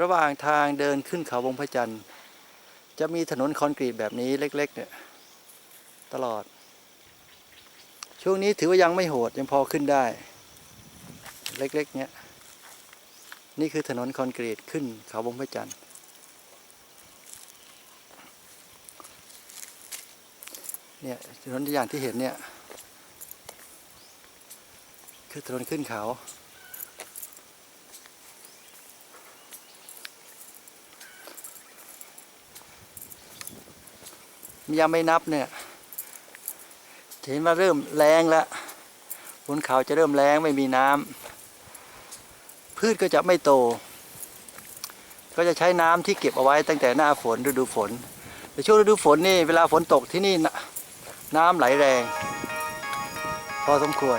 ระหว่างทางเดินขึ้นเขาวงพระจันทร์จะมีถนนคอนกรีตแบบนี้เล็ก ๆ เนี่ย ตลอด ช่วงนี้ถือว่ายังไม่โหดยังพอขึ้นได้ เล็ก ๆ เนี่ยนี่คือถนนคอนกรีตขึ้นเขาวงพระจันทร์เนี่ยถนนอย่างที่เห็นเนี่ย คือถนนขึ้นเขา ยังไม่นับเนี่ยเห็นว่าเริ่มแรงแล้วบนเขาจะเริ่มแรงไม่มีน้ำพืชก็จะไม่โต ก็จะใช้น้ำที่เก็บเอาไว้ตั้งแต่หน้าฝนฤดูฝนแต่ช่วงฤดูฝนนี่เวลาฝนตกที่นี่น่ะน้ำไหลแรง พอสมควร